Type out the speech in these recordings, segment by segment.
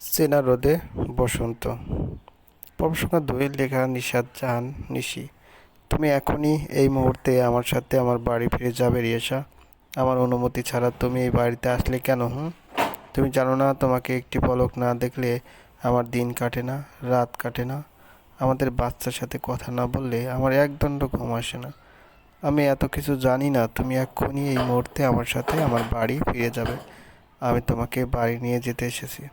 চেনা রোদে বসন্ত। প্রফেসর দুই, লেখা নিষাদ জাহান নিশি। তুমি এখনই এই মুহূর্তে আমার সাথে আমার বাড়ি ফিরে যাবে, রিয়েশা। আমার অনুমতি ছাড়া তুমি এই বাড়িতে আসলে কেন, হুম? তুমি জানো না, তোমাকে একটি পলক না দেখলে আমার দিন কাটে না, রাত কাটে না। আমাদের বাচ্চার সাথে কথা না বললে আমার একদণ্ড ঘুম আসে না। আমি এত কিছু জানি না, তুমি এক্ষুনি এই মুহূর্তে আমার সাথে আমার বাড়ি ফিরে যাবে। আমি তোমাকে বাড়ি নিয়ে যেতে এসেছি।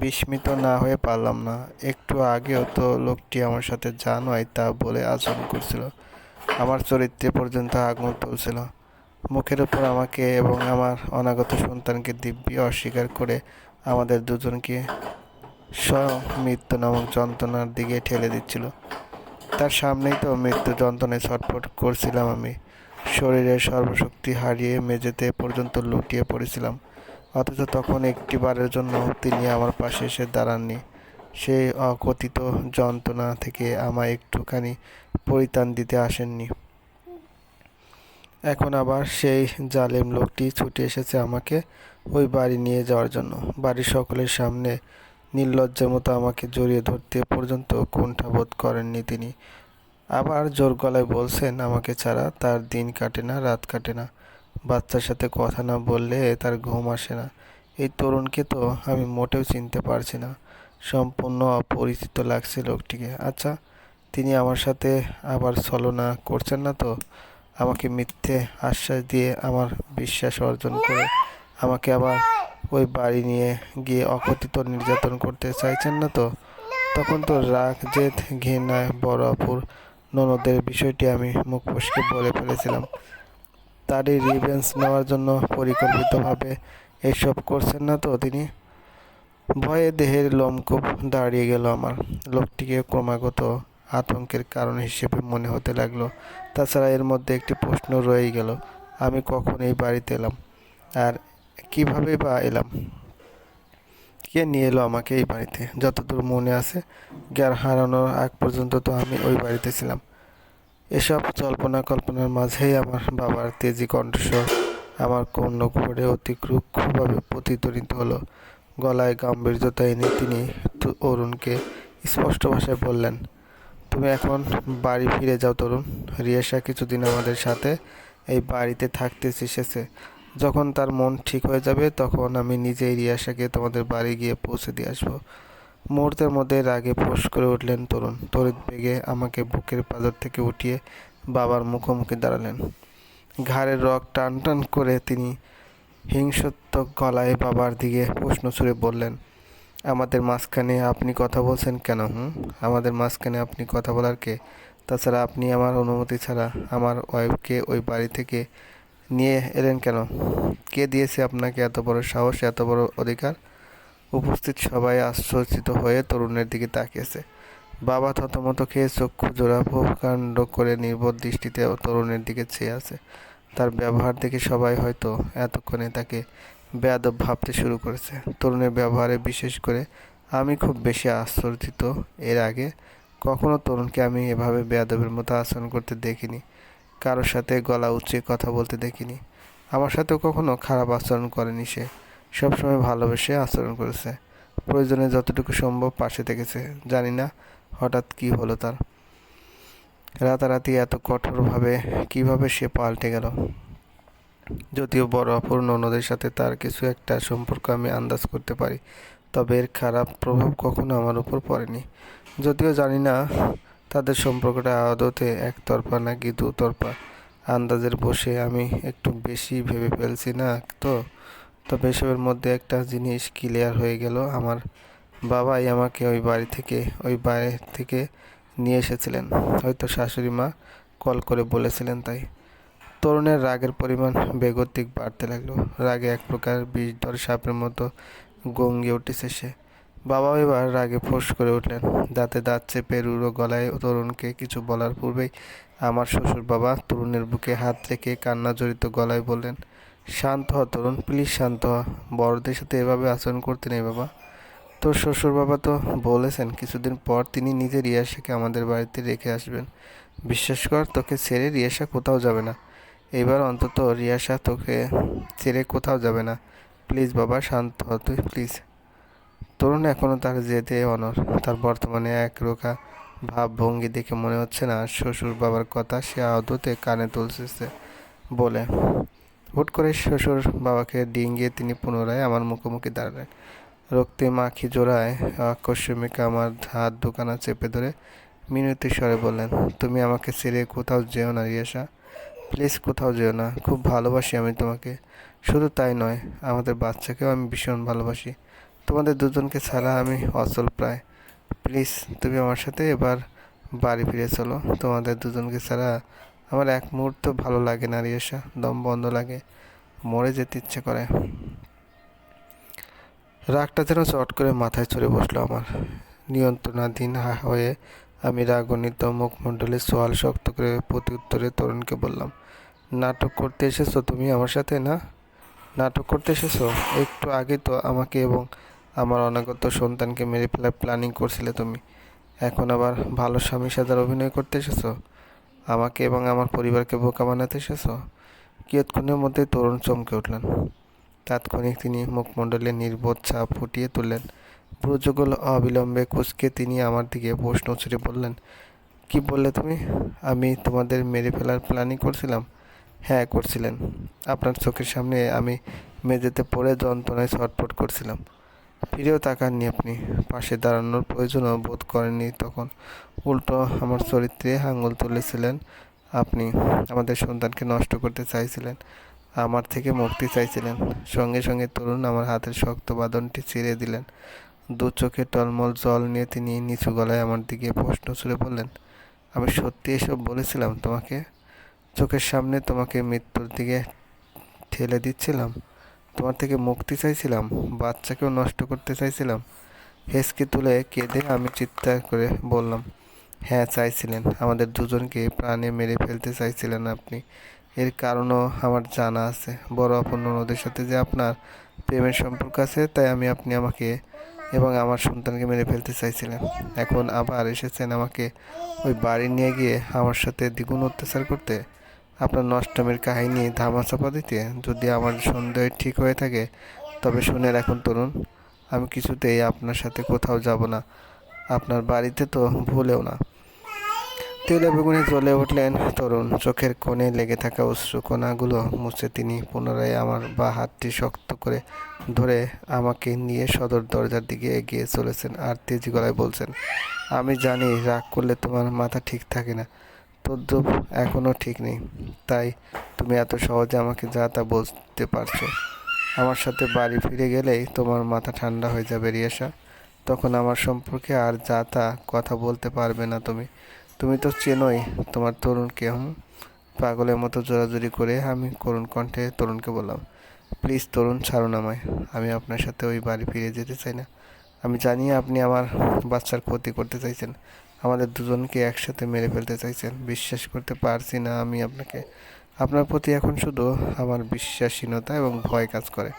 বিস্মিত না হয়ে পারলাম না। একটু আগেও তো লোকটি আমার সাথে যা নয় তা বলে আচরণ করছিল। আমার চরিত্রে পর্যন্ত আগুন তুলছিল। মুখের উপর আমাকে এবং আমার অনাগত সন্তানকে দিব্যি অস্বীকার করে আমাদের দুজনকে স্বয়ং মৃত্যু নামক যন্ত্রণার দিকে ঠেলে দিচ্ছিল। তার সামনেই তো মৃত্যু যন্ত্রণায় ছটফট করছিলাম আমি। শরীরের সর্বশক্তি হারিয়ে মেঝেতে পর্যন্ত লুটিয়ে পড়েছিলাম। অথচ তখন একটি বারের জন্য তিনি আমার পাশে এসে দাঁড়াননি। সেই অকথিত যন্ত্রণা থেকে আমায় একটুখানি পরিত্রাণ দিতে আসেননি। এখন আবার সেই জালেম লোকটি ছুটে এসেছে আমাকে ওই বাড়ি নিয়ে যাওয়ার জন্য। বাড়ির সকলের সামনে নির্লজ্জের মতো আমাকে জড়িয়ে ধরতে পর্যন্ত কুণ্ঠাবোধ করেননি তিনি। আবার জোর গলায় বলছেন, আমাকে ছাড়া তার দিন কাটে না, রাত কাটে না। বাচ্চার সাথে কথা না বললে তার ঘুম আসে না। এই তরুণকে তো আমি মোটেও চিনতে পারছি না। সম্পূর্ণ অপরিচিত লাগছে লোকটিকে। আচ্ছা তিনি আমার সাথে আবার ছলনা করছেন না তো? আমাকে মিথ্যে আশ্বাস দিয়ে আমার বিশ্বাস অর্জন করে আমাকে আবার ওই বাড়ি নিয়ে গিয়ে অকথিত নির্যাতন করতে চাইছেন না তো? তখন তো রাগ, জেদ ঘৃণায় বড় অপুর ননদের বিষয়টি আমি মুখ বলে ফেলেছিলাম। তারই রিভেন্স নেওয়ার জন্য পরিকল্পিতভাবে এসব করছেন না তো তিনি। ভয়ে দেহের লোমকূপ দাঁড়িয়ে গেল আমার। লোকটিকে ক্রমাগত আতঙ্কের কারণ হিসেবে মনে হতে লাগল। তাছাড়া এর মধ্যে একটি প্রশ্ন রয়েই গেল, আমি কখন এই বাড়িতে এলাম? আর কীভাবে বা এলাম? কে নিয়ে এলো আমাকে এই বাড়িতে? যতদূর মনে আছে, জ্ঞান হারানোর আগ পর্যন্ত তো আমি ওই বাড়িতে ছিলাম। এসব কল্পনা কল্পনার মাঝেই আমার বাবার তেজি কণ্ঠস্বর আমার কর্ণকুহরে অতি রুক্ষভাবে প্রতিধ্বনিত হলো। গলায় গাম্ভীর্যতা এনে তিনি অরুণকে স্পষ্ট ভাষায় বললেন, তুমি এখন বাড়ি ফিরে যাও তরুণ। রিয়েশা কিছুদিন আমাদের সাথে এই বাড়িতে থাকতে এসেছে। যখন তার মন ঠিক হয়ে যাবে তখন আমি নিজেই রিয়াশাকে তোমাদের বাড়ি গিয়ে পৌঁছে দিয়ে আসব। মুহূর্তের মধ্যে রাগে ফোঁস করে উঠলেন তরুণ। তড়িৎ বেগে আমাকে বুকের পাঁজর থেকে উঠিয়ে বাবার মুখোমুখি দাঁড়ালেন। ঘাড়ের রক টান টান করে তিনি হিংসত্বক গলায় বাবার দিকে প্রশ্ন ছুড়ে বললেন, আমাদের মাঝখানে আপনি কথা বলছেন কেন, হুম? আমাদের মাঝখানে আপনি কথা বলার কে? তাছাড়া আপনি আমার অনুমতি ছাড়া আমার ওয়াইফকে ওই বাড়ি থেকে নিয়ে এলেন কেন? কে দিয়েছে আপনাকে এত বড় সাহস, এত বড় অধিকার? উপস্থিত সবাই আশ্চর্যিত হয়ে তরুণের দিকে তাকিয়েছে। বাবা থতমত খেয়ে চক্ষু জোড়া কাণ্ড করে নির্বোধ দৃষ্টিতে তরুণের দিকে চেয়ে আছে। তার ব্যবহার দেখে সবাই হয়তো এতক্ষণে তাকে বেয়াদব ভাবতে শুরু করেছে। তরুণের ব্যবহারে বিশেষ করে আমি খুব বেশি আশ্চর্যিত। এর আগে কখনো তরুণকে আমি এভাবে বেয়াদবের মতো আচরণ করতে দেখিনি। কারোর সাথে গলা উঁচিয়ে কথা বলতে দেখিনি। আমার সাথেও কখনো খারাপ আচরণ করেনি সে। সবসময় ভালোবেসে আচরণ করেছে। প্রয়োজনে যতটুকু সম্ভব পাশে থেকেছে। জানি না হঠাৎ কি হলো তার। রাতারাতি এত কঠোরভাবে কীভাবে সে পাল্টে গেল? যদিও বড় অপূর্ণ অন্যদের সাথে তার কিছু একটা সম্পর্ক আমি আন্দাজ করতে পারি, তবে এর খারাপ প্রভাব কখনো আমার উপর পড়েনি। যদিও জানি না তাদের সম্পর্কটা আদতে একতরফা নাকি দুতরফা। আন্দাজের বসে আমি একটু বেশি ভেবে ফেলছি না তো। তবে এসবের মধ্যে একটা জিনিস ক্লিয়ার হয়ে গেল। আমার বাবাই আমাকে ওই বাড়ি থেকে, ওই বাড়ি থেকে নিয়ে এসেছিলেন। হয়তো শাশুড়ি মা কল করে বলেছিলেন তাই। তরুণের রাগের পরিমাণ বেগতিক বাড়তে লাগল। রাগে এক প্রকার বিষধর সাপের মতো গঙ্গিয়ে উঠেছে সে। বাবাও এবার রাগে ফোঁস করে উঠলেন। দাঁতে দাঁত চেপে রুড়ো গলায় তরুণকে কিছু বলার পূর্বেই আমার শ্বশুর বাবা তরুণের বুকে হাত রেখে কান্না জড়িত গলায় বললেন শান্ত হ, তরুণ। প্লিজ শান্ত হ। বড়দের সাথে এভাবে আচরণ করতে নেই বাবা। তোর শ্বশুর বাবা তো বলেছেন, কিছুদিন পর তিনি নিজে রিয়াশাকে আমাদের বাড়িতে রেখে আসবেন। বিশ্বাস কর, তোকে ছেড়ে রিয়াশা কোথাও যাবে না। এবার অন্তত রিয়াসা তোকে ছেড়ে কোথাও যাবে না। প্লিজ বাবা, শান্ত হ তুই প্লিজ তরুণ এখনও তার যেতে অনর তার বর্তমানে এক রোখা ভাব ভঙ্গি দেখে মনে হচ্ছে না, শ্বশুর বাবার কথা সে আদতে কানে তুলছে বলে। হুট করে শ্বশুর বাবাকে ডিঙ্গিয়ে তিনি পুনরায় আমার মুখোমুখি দাঁড়ালেন। রক্তে মাখি জোড়ায় আকস্মিক আমার হাত দোকানা চেপে ধরে মিনতি স্বরে বললেন, তুমি আমাকে ছেড়ে কোথাও যেও না রিয়াসা প্লিজ কোথাও যেও না, খুব ভালোবাসি আমি তোমাকে। শুধু তাই নয়, আমাদের বাচ্চাকেও আমি ভীষণ ভালোবাসি। তোমাদের দুজনকে ছাড়া আমি অচল প্রায়। প্লিজ, তুমি আমার সাথে এবার বাড়ি ফিরে চলো। তোমাদের দুজনকে ছাড়া আমার এক মুহূর্ত ভালো লাগে না রিয়াসা, দম বন্ধ লাগে, মরে যেতে ইচ্ছে করে। রাগটা যেন চট করে মাথায় চড়ে বসল আমার। নিয়ন্ত্রণাধীন হয়ে আমি রাগণিত মুখমণ্ডলে সোয়াল শক্ত করে প্রতি উত্তরে তরুণকে বললাম, নাটক করতে এসেছ তুমি আমার সাথে, না? নাটক করতে এসেছ? একটু আগে তো আমাকে এবং আমার অনাগত সন্তানকে মেরে ফেলার প্ল্যানিং করছিলে তুমি। এখন আবার ভালো স্বামী সাজার অভিনয় করতে এসেছ? আমাকে এবং আমার পরিবারকে বোকা বানাতে এসেছ? কিয়ৎক্ষণের মধ্যে তরুণ চমকে উঠলেন। তাৎক্ষণিক তিনি মুখমণ্ডলে নির্বোধ ছাপ ফুটিয়ে তুললেন। প্রযোগল অবিলম্বে কুচকে তিনি আমার দিকে প্রশ্ন ছুড়ে বললেন, কি বললে তুমি? আমি তোমাদের মেরে ফেলার প্ল্যানিং করছিলাম। হ্যাঁ করছিলেন। আপনার চোখের সামনে আমি মেঝেতে পড়ে যন্ত্রণায় ছটফট করছিলাম। ফিরেও তাকাননি আপনি। পাশে দাঁড়ানোর প্রয়োজনও বোধ করেননি তখন। উল্টো আমার চরিত্রে আঙুল তুলেছিলেন আপনি। আমাদের সন্তানকে নষ্ট করতে চাইছিলেন। আমার থেকে মুক্তি চাইছিলেন। সঙ্গে সঙ্গে তরুণ আমার হাতের শক্ত বাঁধনটি ছিঁড়ে দিলেন। দু চোখে টলমল জল নিয়ে তিনি নিচু গলায় আমার দিকে প্রশ্ন ছুড়ে বললেন, আমি সত্যি এসব বলেছিলাম তোমাকে? চোখের সামনে তোমাকে মৃত্যুর দিকে ঠেলে দিচ্ছিলাম? তোমার থেকে মুক্তি চাইছিলাম, বাচ্চাকেও নষ্ট করতে চাইছিলাম। হেসকে তুলে কেঁদে আমি চিৎকার করে বললাম হ্যাঁ চাইছিলেন। আমাদের দুজনকে প্রাণে মেরে ফেলতে চাইছিলেন আপনি। এর কারণও আমার জানা আছে। বড় আপন ননদের সাথে যে আপনার প্রেমের সম্পর্ক আছে, তাই আমি আপনি আমাকে এবং আমার সন্তানকে মেরে ফেলতে চাইছিলেন। এখন আবার এসেছেন আমাকে ওই বাড়ি নিয়ে গিয়ে আমার সাথে দ্বিগুণ অত্যাচার করতে? আপনার নষ্টমের কাহিনী ধামাচাপা দিতে যদি আমার সন্দেহ ঠিক হয়ে থাকে, তবে শুনে রাখুন তরুণ, আমি কিছুতেই আপনার সাথে কোথাও যাব না। আপনার বাড়িতে তো ভুলেও না। তেলে বেগুনে জ্বলে উঠলেন তরুণ, চোখের কোণে লেগে থাকা অশ্রুকণাগুলো মুছে তিনি পুনরায় আমার বা হাতটি শক্ত করে ধরে আমাকে নিয়ে সদর দরজার দিকে এগিয়ে চলেছেন আর তেজি গলায় বলছেন, আমি জানি রাগ করলে তোমার মাথা ঠিক থাকে না। তদ্রুপ এখনও ঠিক নেই। তাই তুমি এত সহজে আমাকে যা তা বলতে পারছ। আমার সাথে বাড়ি ফিরে গেলেই তোমার মাথা ঠান্ডা হয়ে যাবে রিয়াসা তখন আমার সম্পর্কে আর যা তা কথা বলতে পারবে না তুমি। তুমি তো চেনোই তোমার তরুণকে, হুম? পাগলের মতো জোরাজুরি করে আমি করুণ কণ্ঠে তরুণকে বললাম, প্লিজ তরুণ ছাড়ুন আমায়। আমি আপনার সাথে ওই বাড়ি ফিরে যেতে চাই না। আমি জানি আপনি আমার বাচ্চার ক্ষতি করতে চাইছেন। আমাদের দুজনকে একসাথে মেরে ফেলতে চাইছেন। বিশ্বাস করতে পারছি না আমি আপনাকে। আপনার প্রতি এখন শুধু আমার বিশ্বাসহীনতা এবং ভয় কাজ করে।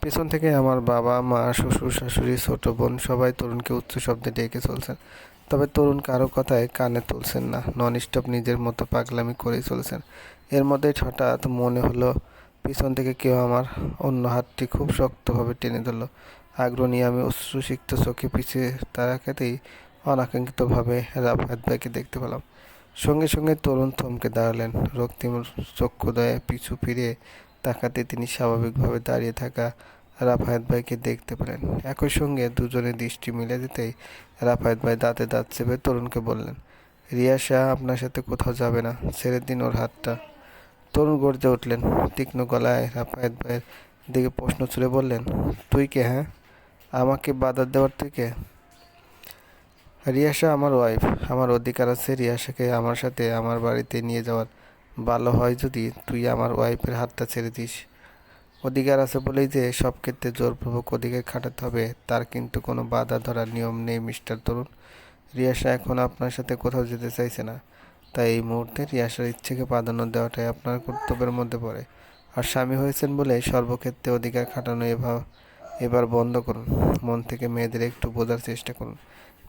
পেছন থেকে আমার বাবা, মা, শ্বশুর, শাশুড়ি, ছোট বোন সবাই তরুণকে উচ্চ শব্দে ডেকে চলছেন। তবে তরুণ কারও কথায় কানে তুলছেন না। নন স্টপ নিজের মতো পাগলামি করেই চলছেন। এর মধ্যেই হঠাৎ মনে হলো, পিছন থেকে কেউ আমার অন্য হাতটি খুব শক্তভাবে টেনে ধরলো। আগ্রহ নিয়ে আমি অশ্রুসিক্ত চোখে পিছিয়ে তাকাতেই অনাকাঙ্ক্ষিতভাবে রাফাত ভাইকে দেখতে পেলাম। সঙ্গে সঙ্গে তরুণ থমকে দাঁড়ালেন। রক্তিম চক্ষুদয়ে পিছু ফিরে তাকাতে তিনি স্বাভাবিকভাবে দাঁড়িয়ে থাকা রাফায়াত ভাইকে দেখতে পেলেন। একই সঙ্গে দুজনের দৃষ্টি মিলে যেতেই রাফায়াত ভাই দাঁতে দাঁত চেপে তরুণকে বললেন, রিয়া শাহ, আপনার সাথে কোথাও যাবে না, ছেড়ে দিন ওর হাতটা। তরুণ গর্জে উঠলেন, তীক্ষ্ণ গলায় রাফায়েত ভাইয়ের দিকে প্রশ্ন ছুড়ে বললেন, তুই কে হ্যাঁ? আমাকে বাধা দেওয়ার থেকে? কে রিয়াসা আমার ওয়াইফ আমার অধিকার আছে রিয়াসাকে আমার সাথে আমার বাড়িতে নিয়ে যাওয়ার। ভালো হয় যদি তুই আমার ওয়াইফের হাতটা ছেড়ে দিস। অধিকার আছে বলেই যে সব ক্ষেত্রে জোরপূর্বক অধিকার খাটাতে হবে, তার কিন্তু কোনো বাধা ধরার নিয়ম নেই, মিস্টার তরুণ। রিয়াসা এখন আপনার সাথে কোথাও যেতে চাইছে না। তাই এই মুহূর্তে রিয়াসার ইচ্ছেকে প্রাধান্য দেওয়াটাই আপনার কর্তব্যের মধ্যে পড়ে। আর স্বামী হয়েছেন বলে সর্বক্ষেত্রে অধিকার খাটানো এবার এবার বন্ধ করুন। মন থেকে মেয়েদের একটু বোঝার চেষ্টা করুন।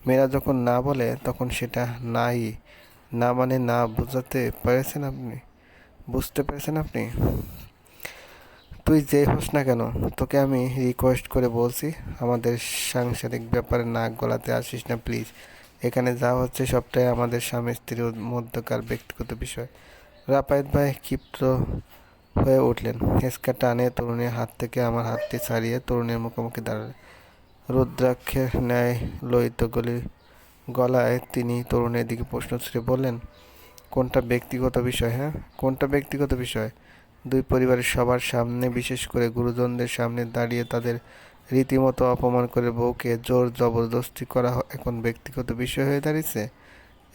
মেয়েরা যখন না বলে, তখন সেটা নাই। না মানে না বোঝাতে পেরেছেন আপনি? বুঝতে পেরেছেন আপনি? তুই যেই হোস না কেন, তোকে আমি রিকোয়েস্ট করে বলছি, আমাদের সাংসারিক ব্যাপারে নাক গলাতে আসিস না প্লিজ এখানে যা হচ্ছে সবটাই আমাদের স্বামী স্ত্রীর মধ্যকার ব্যক্তিগত বিষয়। রাপায়েত ভাই ক্ষিপ্ত হয়ে উঠলেন। হেসকা টানে তরুণীর হাত থেকে আমার হাতটি ছাড়িয়ে তরুণীর মুখোমুখি দাঁড়ালেন। রুদ্রাক্ষের ন্যায় লোহিত গলি গলায় তিনি তরুণের দিকে প্রশ্ন ছুড়ে বললেন, কোনটা ব্যক্তিগত বিষয় হ্যাঁ? কোনটা ব্যক্তিগত বিষয়? দুই পরিবারের সবার সামনে, বিশেষ করে গুরুজনদের সামনে দাঁড়িয়ে তাদের রীতিমতো অপমান করে বউকে জোর জবরদস্তি করা এখন ব্যক্তিগত বিষয় হয়ে দাঁড়িয়েছে?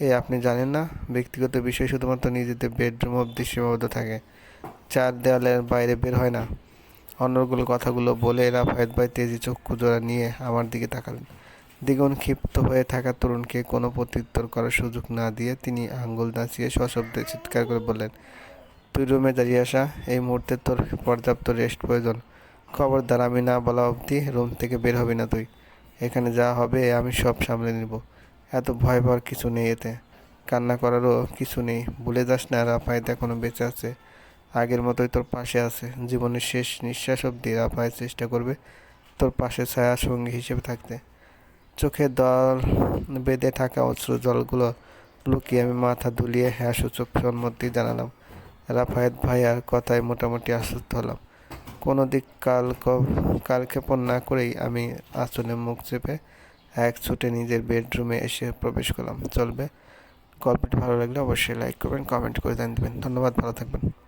এই আপনি জানেন না? ব্যক্তিগত বিষয় শুধুমাত্র নিজেদের বেডরুম অবধি সীমাবদ্ধ থাকে। চার দেওয়ালের বাইরে বের হয় না। অন্যগুলো কথাগুলো বলে রাফায়েত ভাই তেজি চক্ষু জোড়া নিয়ে আমার দিকে তাকালেন। দ্বিগুণ ক্ষিপ্ত হয়ে থাকা তরুণকে কোনো প্রত্যুত্তর করার সুযোগ না দিয়ে তিনি আঙ্গুল নাচিয়ে সশব্দে চিৎকার করে বললেন, তুই রুমে দাঁড়িয়ে আসা, এই মুহূর্তে তোর পর্যাপ্ত রেস্ট প্রয়োজন। খবরদার আমি না বলা অবধি রুম থেকে বের হবি না তুই। এখানে যা হবে আমি সব সামলে নিব। এত ভয় পাওয়ার কিছু নেই এতে। কান্না করারও কিছু নেই। ভুলে যাস না রাফায়েত এখনও বেঁচে আছে। আগের মতোই তোর পাশে আছে। জীবনের শেষ নিঃশ্বাস অবধি রাফায়েত চেষ্টা করবে তোর পাশে ছায়া সঙ্গী হিসেবে থাকতে। চোখের দল বেঁধে থাকা অশ্রু জলগুলো লুকিয়ে আমি মাথা দুলিয়ে হ্যাঁ সূচক সম্মতি জানালাম। রাফায়েত ভাইয়ার কথায় মোটামুটি আশ্বস্ত হলাম। কোনো দিক কাল কালক্ষেপণ না করেই আমি আঁচলে মুখ চেপে এক ছুটে নিজের বেডরুমে এসে প্রবেশ করলাম। চলবে। গল্পটি ভালো লাগলে অবশ্যই লাইক করবেন, কমেন্ট করে জানিয়ে দেবেন। ধন্যবাদ, ভালো থাকবেন।